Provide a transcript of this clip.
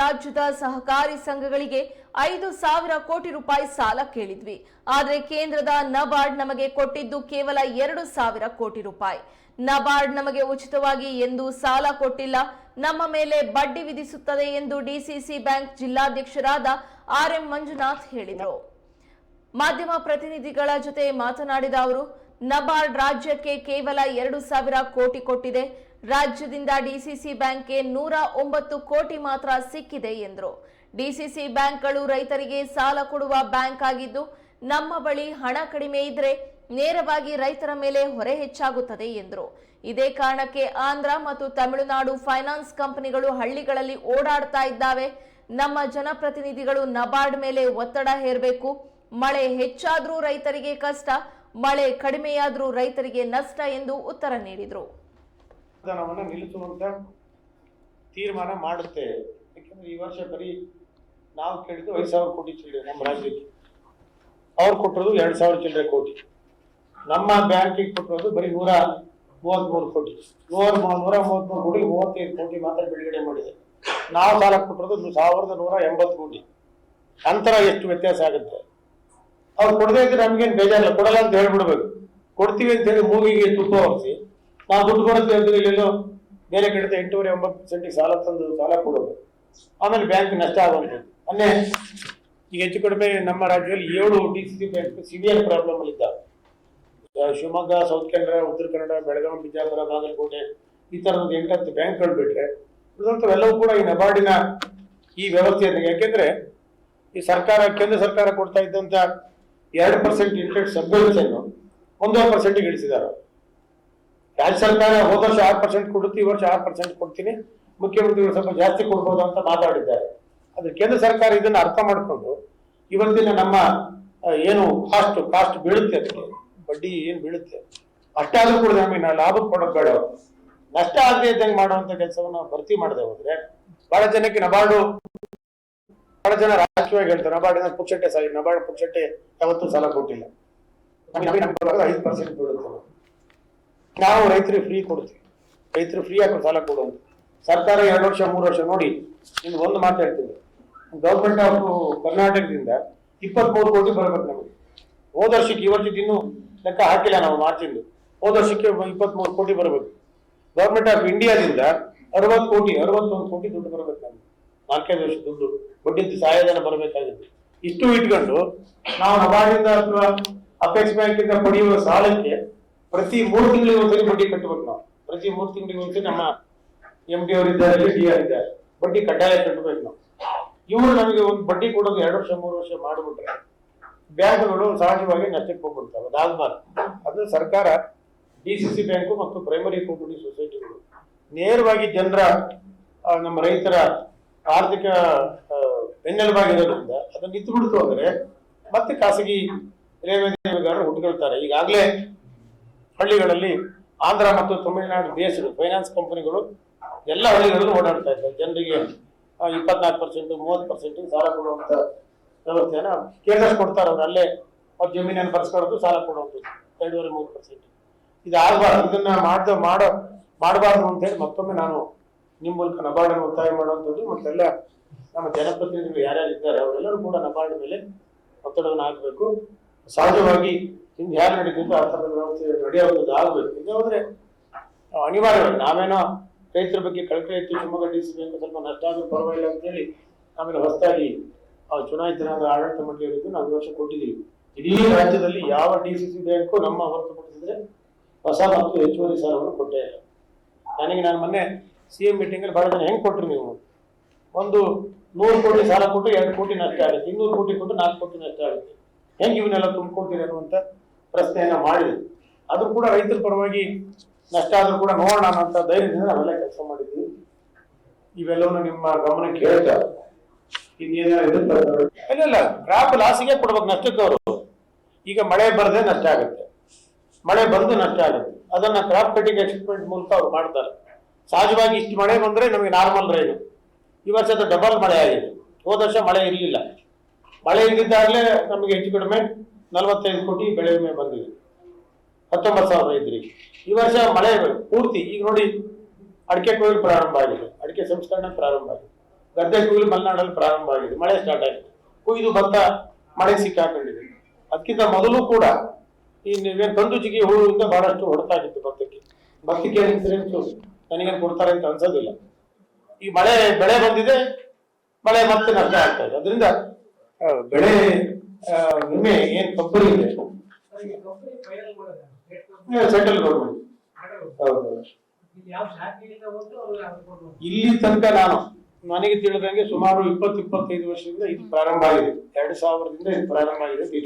ರಾಜ್ಯದ ಸಹಕಾರಿ ಸಂಘಗಳಿಗೆ ಐದು ಸಾವಿರ ಕೋಟಿ ರೂಪಾಯಿ ಸಾಲ ಕೇಳಿದ್ವಿ. ಆದರೆ ಕೇಂದ್ರದ ನಬಾರ್ಡ್ ನಮಗೆ ಕೊಟ್ಟಿದ್ದು ಕೇವಲ ಎರಡು ಸಾವಿರ ಕೋಟಿ ರೂಪಾಯಿ. ನಬಾರ್ಡ್ ನಮಗೆ ಉಚಿತವಾಗಿ ಎಂದು ಸಾಲ ಕೊಟ್ಟಿಲ್ಲ. ನಮ್ಮ ಮೇಲೆ ಬಡ್ಡಿ ವಿಧಿಸುತ್ತದೆ ಎಂದು ಡಿಸಿಸಿ ಬ್ಯಾಂಕ್ ಜಿಲ್ಲಾಧ್ಯಕ್ಷರಾದ ಆರ್ ಎಂ ಮಂಜುನಾಥ್ ಹೇಳಿದರು. ಮಾಧ್ಯಮ ಪ್ರತಿನಿಧಿಗಳ ಜೊತೆ ಮಾತನಾಡಿದ ಅವರು, ನಬಾರ್ಡ್ ರಾಜ್ಯಕ್ಕೆ ಕೇವಲ ಎರಡು ಸಾವಿರ ಕೋಟಿ ಕೊಟ್ಟಿದೆ. ರಾಜ್ಯದಿಂದ ಡಿಸಿಸಿ ಬ್ಯಾಂಕ್ಗೆ ನೂರ ಒಂಬತ್ತು ಕೋಟಿ ಮಾತ್ರ ಸಿಕ್ಕಿದೆ ಎಂದರು. ಡಿಸಿಸಿ ಬ್ಯಾಂಕ್ಗಳು ರೈತರಿಗೆ ಸಾಲ ಕೊಡುವ ಬ್ಯಾಂಕ್ ಆಗಿದ್ದು, ನಮ್ಮ ಬಳಿ ಹಣ ಕಡಿಮೆ ಇದ್ರೆ ನೇರವಾಗಿ ರೈತರ ಮೇಲೆ ಹೊರೆ ಹೆಚ್ಚಾಗುತ್ತದೆ ಎಂದರು. ಇದೇ ಕಾರಣಕ್ಕೆ ಆಂಧ್ರ ಮತ್ತು ತಮಿಳುನಾಡು ಫೈನಾನ್ಸ್ ಕಂಪನಿಗಳು ಹಳ್ಳಿಗಳಲ್ಲಿ ಓಡಾಡ್ತಾ ಇದ್ದಾವೆ. ನಮ್ಮ ಜನಪ್ರತಿನಿಧಿಗಳು ನಬಾರ್ಡ್ ಮೇಲೆ ಒತ್ತಡ ಹೇರಬೇಕು. ಮಳೆ ಹೆಚ್ಚಾದರೂ ರೈತರಿಗೆ ಕಷ್ಟ, ಮಳೆ ಕಡಿಮೆಯಾದರೂ ರೈತರಿಗೆ ನಷ್ಟ ಎಂದು ಉತ್ತರ ನೀಡಿದರು. ಅನುದಾನವನ್ನು ನಿಲ್ಲಿಸುವಂತ ತೀರ್ಮಾನ ಮಾಡುತ್ತೇವೆ ಯಾಕಂದ್ರೆ ಈ ವರ್ಷ ಬರೀ ನಾವು ಕೇಳಿದ್ದು ಐದು ಸಾವಿರ ಕೋಟಿ ಚಿಲ್ಲರೆ ನಮ್ಮ ರಾಜ್ಯಕ್ಕೆ. ಅವ್ರು ಕೊಟ್ಟಿರೋದು ಎರಡು ಸಾವಿರ ಚಿಲ್ಲರೆ ಕೋಟಿ. ನಮ್ಮ ಬ್ಯಾಂಕಿಗೆ ಕೊಟ್ಟಿರೋದು ಬರೀ ನೂರ ಮೂವತ್ಮೂರು ಕೋಟಿ. ನೂರ ನೂರ ಮೂವತ್ಮೂರು ಕೋಟಿ, ಮೂವತ್ತೈದು ಕೋಟಿ ಮಾತ್ರ ಬಿಡುಗಡೆ ಮಾಡಿದೆ. ನಾವು ಸಾಲ ಕೊಟ್ಟಿರೋದು ಸಾವಿರದ ನೂರ ಎಂಬತ್ತು ಕೋಟಿ. ಅಂತರ ಎಷ್ಟು ವ್ಯತ್ಯಾಸ ಆಗುತ್ತೆ? ಅವ್ರು ಕೊಡದೇ ಇದ್ರೆ ನಮ್ಗೇನು ಬೇಜಾರಿಲ್ಲ. ಕೊಡಲ್ಲ ಅಂತ ಹೇಳ್ಬಿಡ್ಬೇಕು. ಕೊಡ್ತೀವಿ ಅಂತ ಹೇಳಿ ಮೂಗಿಗೆ ತುಪ್ಪ ಹೊರಿಸಿ ನಾವು ದುಡ್ಡು ಬರುತ್ತೆ ಅಂತ ಇಲ್ಲೆಲ್ಲೋ ಬೇರೆ ಕಡೆ ಎಂಟೂವರೆ, ಒಂಬತ್ತು ಪರ್ಸೆಂಟಿಗೆ ಸಾಲ ತಂದು ಸಾಲ ಕೊಡೋದು. ಆಮೇಲೆ ಬ್ಯಾಂಕ್ ನಷ್ಟ ಆಗುವಂಥದ್ದು ಅಲ್ಲೇ ಈಗ ಹೆಚ್ಚು ಕಡಿಮೆ ನಮ್ಮ ರಾಜ್ಯದಲ್ಲಿ ಏಳು D C C bank severe problem ಇದ್ದಾವೆ. ಶಿವಮೊಗ್ಗ ಸೌತ್ ಕನ್ನಡ ಉತ್ತರ ಕನ್ನಡ, ಬೆಳಗಾವಿ, ಬಿಜಾಪುರ, ಬಾಗಲಕೋಟೆ ಈ ಥರದ ಎಂಟತ್ತು ಬ್ಯಾಂಕ್ಗಳು ಬಿಟ್ರೆ ಉಳಿದಂಥವೆಲ್ಲವೂ ಕೂಡ ಈ ನಬಾರ್ಡಿನ ಈ ವ್ಯವಸ್ಥೆಯನ್ನು ಯಾಕೆಂದ್ರೆ ಈ ಸರ್ಕಾರ, ಕೇಂದ್ರ ಸರ್ಕಾರ ಕೊಡ್ತಾ ಇದ್ದಂತ ಎರಡು ಪರ್ಸೆಂಟ್ ಇಂಟ್ರೆಸ್ಟ್ ಸಬ್ವೆನ್ಷನ್ ಒಂದೂವರೆ ಪರ್ಸೆಂಟಿಗೆ ಇಳಿಸಿದ್ದಾರೆ. ರಾಜ್ಯ ಸರ್ಕಾರ ಹೋದ ವರ್ಷ ಆರು ಪರ್ಸೆಂಟ್ ಕೊಡುತ್ತೆ ಈ ವರ್ಷ ಆರು ಪರ್ಸೆಂಟ್ ಕೊಡ್ತೀನಿ. ಮುಖ್ಯಮಂತ್ರಿಗಳು ಸ್ವಲ್ಪ ಜಾಸ್ತಿ ಕೊಡ್ಬೋದು ಅಂತ ಮಾತಾಡಿದ್ದಾರೆ. ಅದು ಕೇಂದ್ರ ಸರ್ಕಾರ ಇದನ್ನ ಅರ್ಥ ಮಾಡಿಕೊಂಡು ಇವತ್ತಿನ ನಮ್ಮ ಏನು ಕಾಸ್ಟ್ ಕಾಸ್ಟ್ ಬೀಳುತ್ತೆ ಅದಕ್ಕೆ. ಬಡ್ಡಿ ಏನು ಬೀಳುತ್ತೆ? ಅಷ್ಟಾದ್ರೂ ಕೂಡ ನಮಗೆ ನಾವು ಲಾಭ ಕೊಡೋದು ಬೇಡ. ನಷ್ಟ ಆಗದೆ ಇದ್ದಂಗೆ ಮಾಡುವಂತ ಕೆಲಸವನ್ನು ಭರ್ತಿ ಮಾಡದೆ ಹೋದ್ರೆ ಬಹಳ ಜನಕ್ಕೆ ನಬಾರ್ಡು. ಬಹಳ ಜನ ರಾಜಕೀಯವಾಗಿ ಹೇಳ್ತಾರೆ ನಬಾರ್ಡ್ ಪುಕ್ಷಟ್ಟೆ ಸಾಗಿ ನಬಾರ್ಡ್ ಪುಕ್ಷಟ್ಟೆ ಯಾವತ್ತೂ ಸಾಲ ಕೊಟ್ಟಿಲ್ಲ. ಐದು ಪರ್ಸೆಂಟ್ ಬೀಳುತ್ತೆ. ನಾವು ರೈತರಿಗೆ ಫ್ರೀ ಕೊಡ್ತೀವಿ ರೈತರು ಫ್ರೀ ಆಗಿ ಸಾಲ ಕೊಡೋದು. ಸರ್ಕಾರ ಎರಡು ವರ್ಷ, ಮೂರು ವರ್ಷ ನೋಡಿ ನಿಮ್ಗೆ ಒಂದು ಮಾತು ಹೇಳ್ತೀನಿ. ಗೌರ್ಮೆಂಟ್ ಆಫ್ ಕರ್ನಾಟಕದಿಂದ ಇಪ್ಪತ್ಮೂರು ಕೋಟಿ ಬರಬೇಕು ನಮಗೆ. ಹೋದ ವರ್ಷಕ್ಕೆ ಈ ಇನ್ನೂ ಲೆಕ್ಕ ಹಾಕಿಲ್ಲ ನಾವು ಮಾರ್ಚಿಂದು. ಹೋದ ವರ್ಷಕ್ಕೆ ಇಪ್ಪತ್ಮೂರು ಕೋಟಿ ಬರಬೇಕು. ಗೌರ್ಮೆಂಟ್ ಆಫ್ ಇಂಡಿಯಾದಿಂದ ಅರವತ್ತು ಕೋಟಿ, ಅರವತ್ತೊಂದು ಕೋಟಿ ದುಡ್ಡು ಬರಬೇಕು ನಮಗೆ. ನಾಲ್ಕೈದು ವರ್ಷ ದುಡ್ಡು ಬಡ್ಡಿ ಸಹಾಯಧನ ಬರಬೇಕಾಗಿತ್ತು ಇಷ್ಟು ಇಟ್ಕೊಂಡು ನಾವು ನಬಾರ್ಡಿಂದ ಅಥವಾ ಅಪೆಕ್ಸ್ ಬ್ಯಾಂಕಿಂದ ಪಡೆಯುವ ಸಾಲಕ್ಕೆ ಪ್ರತಿ ಮೂರು ತಿಂಗಳಿಗೆ ಒಂದ್ಸರಿ ಬಡ್ಡಿ ಕಟ್ಟಬೇಕು ನಾವು. ಪ್ರತಿ ಮೂರು ತಿಂಗಳಿಗೆ ಒಂದ್ಸರಿ ನಮ್ಮ ಎಂ ಡಿ ಅವರಿದ್ದಾರೆ ಡಿ ಆರ್ ಇದ್ದಾರೆ. ಬಡ್ಡಿ ಕಡ್ಡಾಯ ಕಟ್ಟಬೇಕು ನಾವು. ಇವರು ನಮಗೆ ಒಂದು ಬಡ್ಡಿ ಕೊಡೋದು ಎರಡು ವರ್ಷ, ಮೂರು ವರ್ಷ ಮಾಡಿಬಿಟ್ರೆ ಬ್ಯಾಂಕ್ಗಳು ಸಹಜವಾಗಿ ನಷ್ಟಕ್ಕೆ ಹೋಗ್ಬಿಡ್ತವೆ. ಅದಾದ್ಮೇಲೆ ಅದು ಸರ್ಕಾರ ಡಿ ಸಿ ಸಿ ಬ್ಯಾಂಕು ಮತ್ತು ಪ್ರೈಮರಿ ಕೋಪರೇಟಿವ್ ಸೊಸೈಟಿಗಳು ನೇರವಾಗಿ ಜನರ ನಮ್ಮ ರೈತರ ಆರ್ಥಿಕ ಬೆನ್ನೆಲುಬಾಗಿರೋದ್ರಿಂದ ಅದನ್ನ ನಿಂತು ಬಿಡ್ತು ಅಂದ್ರೆ ಮತ್ತೆ ಖಾಸಗಿ ರೇವೆ ಹುಟ್ಕೊಳ್ತಾರೆ ಈಗಾಗಲೇ ಹಳ್ಳಿಗಳಲ್ಲಿ ಆಂಧ್ರ ಮತ್ತು ತಮಿಳುನಾಡು ಬೇಸ್ಡ್ ಫೈನಾನ್ಸ್ ಕಂಪನಿಗಳು ಎಲ್ಲ ಹಳ್ಳಿಗಳಲ್ಲೂ ಓಡಾಡ್ತಾ ಇದ್ದಾರೆ. ಜನರಿಗೆ ಇಪ್ಪತ್ನಾಲ್ಕು ಪರ್ಸೆಂಟ್, ಮೂವತ್ತು ಪರ್ಸೆಂಟ್ ಸಾಲ ಕೊಡುವಂತ ವ್ಯವಸ್ಥೆನ ಕೇಂದ್ರ ಕೊಡ್ತಾರೆ ಅವ್ರು ಅಲ್ಲೇ ಅವ್ರ ಜಮೀನನ್ನು ಬರ್ಸ್ಕೊಳ್ಳೋದು ಸಾಲ ಕೊಡೋದು. ಎರಡೂವರೆ, ಮೂರು ಪರ್ಸೆಂಟ್. ಇದು ಆಗಬಾರ್ದು. ಇದನ್ನ ಮಾಡ್ದ, ಮಾಡೋ, ಮಾಡಬಾರ್ದು ಅಂತ ಹೇಳಿ ಮತ್ತೊಮ್ಮೆ ನಾನು ನಿಮ್ಮ ಮೂಲಕ ನಬಾರ್ಡನ್ನು ಒತ್ತಾಯ ಮಾಡುವಂಥದ್ದು ಮತ್ತೆಲ್ಲ ನಮ್ಮ ಜನಪ್ರತಿನಿಧಿಗಳು ಯಾರ್ಯಾರು ಇದ್ದಾರೆ ಅವರೆಲ್ಲರೂ ಕೂಡ ನಬಾರ್ಡ್ ಮೇಲೆ ಒತ್ತಡವನ್ನು ಹಾಕಬೇಕು ಸಹಜವಾಗಿ ಹಿಂದೆ ಯಾರು ನಡೀತಿದ್ದು ಆ ಥರದ ವ್ಯವಸ್ಥೆ ಆಗೋದು ಆಗಬೇಕು. ಇಲ್ಲ ಹೋದ್ರೆ ಅನಿವಾರ್ಯವಾಗಿ ನಾವೇನೋ ರೈತರ ಬಗ್ಗೆ ಕಳಕಳಿ ಎತ್ತಿ ಶಿವಮೊಗ್ಗ ಡಿ ಸಿ ಬ್ಯಾಂಕ್ ಸ್ವಲ್ಪ ನಷ್ಟ ಆದ್ರೂ ಪರವಾಗಿಲ್ಲ ಅಂತೇಳಿ ಆಮೇಲೆ ಹೊಸದಾಗಿ ಚುನಾಯಿತನಾದ ಆಡಳಿತ ಮಂಡಳಿಯವರಿದ್ದು ನಾವು ವರ್ಷ ಕೊಟ್ಟಿದ್ದೀವಿ. ಇಡೀ ರಾಜ್ಯದಲ್ಲಿ ಯಾವ ಡಿ ಸಿ ಸಿ ಬ್ಯಾಂಕು ನಮ್ಮ ಹೊರತುಪಡಿಸಿದ್ರೆ ಹೊಸ ಮತ್ತು ಹೆಚ್ಚುವರಿ ಸಾಲವನ್ನು ಕೊಟ್ಟೇ ಇಲ್ಲ. ನನಗೆ ನಾನು ಮೊನ್ನೆ ಸಿ ಎಂ ಮೀಟಿಂಗಲ್ಲಿ ಬಹಳ ಜನ ಹೆಂಗ್ ಕೊಟ್ರಿ ನೀವು? ಒಂದು ನೂರು ಕೋಟಿ ಸಾಲ ಕೊಟ್ಟು ಎರಡು ಕೋಟಿ ನಷ್ಟ ಆಗುತ್ತೆ, ಇನ್ನೂರು ಕೋಟಿ ಕೊಟ್ಟು ನಾಲ್ಕು ಕೋಟಿ ನಷ್ಟ ಆಗುತ್ತೆ. ಹೆಂಗೆ ಇವನ್ನೆಲ್ಲ ತುಂಬಿಕೊಡ್ತೀರಿ ಅನ್ನುವಂಥ ಪ್ರಶ್ನೆಯನ್ನ ಮಾಡಿದೆ. ಅದು ಕೂಡ ರೈತರ ಪರವಾಗಿ ನಷ್ಟ ಆದ್ರೂ ಕೂಡ ನೋಡೋಣ ಅಂತ ಧೈರ್ಯದಿಂದ ನಾವೆಲ್ಲ ಕೆಲಸ ಮಾಡಿದ್ವಿ. ಇವೆಲ್ಲವನ್ನು ನಿಮ್ಮ ಗಮನಕ್ಕೆ ಹೇಳ್ತಾ ಇಲ್ಲ ಇಲ್ಲ. ಕ್ರಾಪ್ ಲಾಸಿಗೆ ಕೊಡ್ಬೇಕು ನಷ್ಟಕ್ಕೆ ಅವರು. ಈಗ ಮಳೆ ಬರದೆ ನಷ್ಟ ಆಗುತ್ತೆ. ಮಳೆ ಬಂದು ನಷ್ಟ ಆಗುತ್ತೆ. ಅದನ್ನ ಕ್ರಾಪ್ ಕಟ್ಟಿಂಗ್ ಎಕ್ಸ್ಪೆರಿಮೆಂಟ್ ಮೂಲಕ ಅವ್ರು ಮಾಡ್ತಾರೆ. ಸಹಜವಾಗಿ ಇಷ್ಟು ಮಳೆ ಬಂದ್ರೆ ನಮಗೆ ನಾರ್ಮಲ್ ರೈನು ಈ ವರ್ಷ ಡಬಲ್ ಮಳೆ ಆಗಿದೆ. ಹೋದ ವರ್ಷ ಮಳೆ ಇರಲಿಲ್ಲ. ಮಳೆ ಇಲ್ಲದಿದ್ದಾಗಲೇ ನಮಗೆ ಹೆಚ್ಚು ಕಡಿಮೆ ನಲವತ್ತೈದು ಕೋಟಿ ಬೆಳೆ ವಿಮೆ ಬಂದಿದೆ. ಹತ್ತೊಂಬತ್ತು ಸಾವಿರ ರೈತರಿಗೆ ಈ ವರ್ಷ ಮಳೆ ಪೂರ್ತಿ ಈಗ ನೋಡಿ ಅಡಿಕೆ ಕೊಯ್ಲು ಪ್ರಾರಂಭ ಆಗಿದೆ. ಅಡಿಕೆ ಸಂಸ್ಕರಣೆ ಪ್ರಾರಂಭ ಆಗಿದೆ. ಗದ್ದೆ ಕೊಯ್ಲು ಮಲೆನಾಡಲ್ಲಿ ಪ್ರಾರಂಭ ಆಗಿದೆ. ಮಳೆ ಸ್ಟಾರ್ಟ್ ಆಗಿದೆ. ಕುಯ್ದು ಭತ್ತ ಮಳೆ ಸಿಕ್ಕಾಕೊಂಡಿದೆ. ಅದಕ್ಕಿಂತ ಮೊದಲು ಕೂಡ ಈ ಕಂದು ಜಿಗಿ ಹುಳುವಿಂದ ಬಹಳಷ್ಟು ಹೊಡೆತಾಗಿತ್ತು ಭತ್ತಕ್ಕೆ. ಭತ್ತಕ್ಕೆ ಇನ್ಸೂರೆನ್ಸ್ ನನಗೇನು ಕೊಡ್ತಾರೆ ಅಂತ ಅನ್ಸೋದಿಲ್ಲ. ಈ ಮಳೆ ಬೆಳೆ ಬಂದಿದೆ ಮಳೆ ಮತ್ತೆ ನಷ್ಟ ಆಗ್ತಾ ಇದೆ. ಅದರಿಂದ ಬೆಳೆ ವಿಮೆ ಏನ್ ಕಂಪನಿ ಇದೆ? Central government. ಇಲ್ಲಿ ತನಕ ನಾನು ನನಗೆ ತಿಳಿದಂಗೆ ಸುಮಾರು ಇಪ್ಪತ್ತು ಇಪ್ಪತ್ತೈದು ವರ್ಷದಿಂದ ಇದು ಪ್ರಾರಂಭ ಆಗಿದೆ. ಎರಡು ಸಾವಿರದಿಂದ ಇದು ಪ್ರಾರಂಭ ಆಗಿದೆ.